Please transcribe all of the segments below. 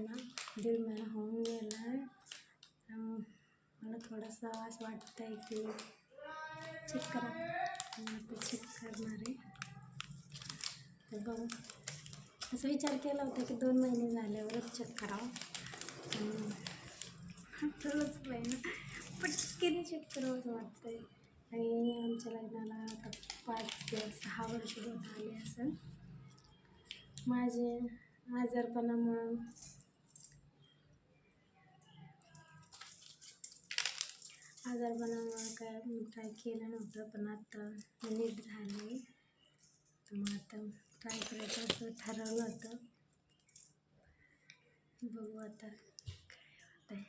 ना दीड महिना होऊन गेला आहे मला थोडासा आवाज वाटत आहे की चेक करा। ते आता चेक करणार आहे तर बघू असं विचार केला होता की दोन महिने झाल्यावरच चेक करावं। ठरवंच नाही ना पटकन चेक करावं असं वाटतं आहे आणि आमच्या लग्नाला आता पाच ते सहा वर्ष होत आले असं. माझे आजारपणामुळं आजारपणामुळं काय? ट्राय केलं नव्हतं पण आता नीट झाले. तर मग आता ट्राय करायचं असं ठरवलं होतं. बघू आता काय होत आहे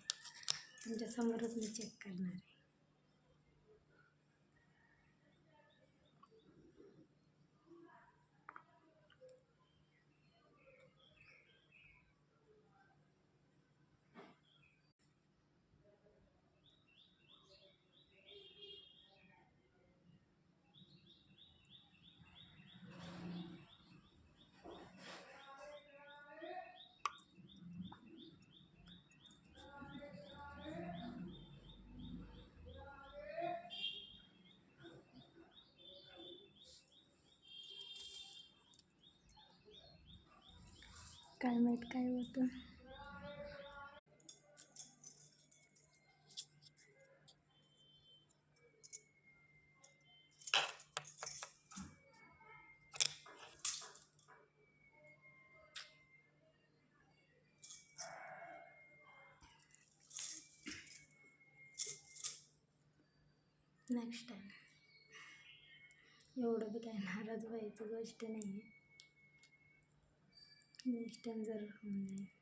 तुमच्यासमोरच मी चेक करणार आहे. काय माहीत काय होतं. नेक्स्ट टाईम एवढं बी काय नाराज व्हायचं गोष्ट नाही आहे नेक्स्ट टाईम जरूर होऊन जाईल